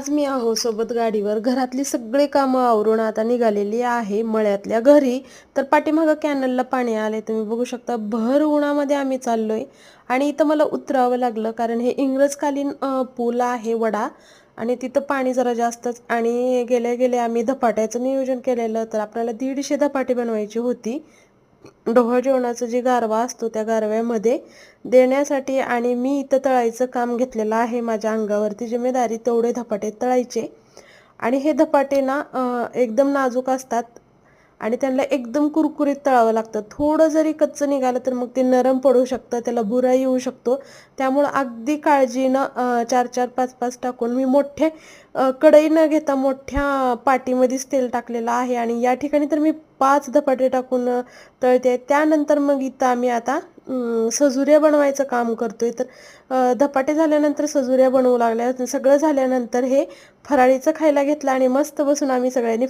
आज मी आहो सोबत गाडीवर. घरातली सगळी कामं आवरून आता निघालेली आहे. मळ्यातल्या घरी. तर पाठीमागं कॅनलला पाणी आले तुम्ही बघू शकता भर उन्हामध्ये आम्ही चाललोय. आणि इथं मला उतरावं लागलं कारण हे इंग्रजकालीन पूल आहे वडा. आणि तिथं पाणी जरा जास्तच. आणि गेल्या गेल्या आम्ही धपाट्याचं नियोजन केलेलं. तर आपल्याला दीडशे धपाटे बनवायची होती. डोह जेवणाचा जे गारवा असतो त्या गारव्यामध्ये देण्यासाठी आणि मी इथं तळायचं काम घेतलेलं आहे माझ्या अंगावरती जिम्मेदारी तेवढे धपाटे तळायचे. आणि हे धपाटे ना एकदम नाजूक असतात. आणि त्यांना एकदम कुरकुरीत तळावं लागतं. थोडं जरी कच्चं निघालं तर मग ते नरम पडू शकतं त्याला बुरा येऊ शकतो. त्यामुळं अगदी काळजीनं चार चार पाच पाच टाकून मी मोठे कढई न घेता मोठ्या पाटीमध्येच तेल टाकलेलं आहे. आणि या ठिकाणी तर मी पाच धपाटे टाकून तळते. त्यानंतर मग इथं आम्ही आता सजुऱ्या बनवायचं काम करतोय. तर धपाटे झाल्यानंतर सजुऱ्या बनवू लागल्या. सगळं झाल्यानंतर हे फराळीचं खायला घेतलं आणि मस्त बसून आम्ही सगळ्यांनी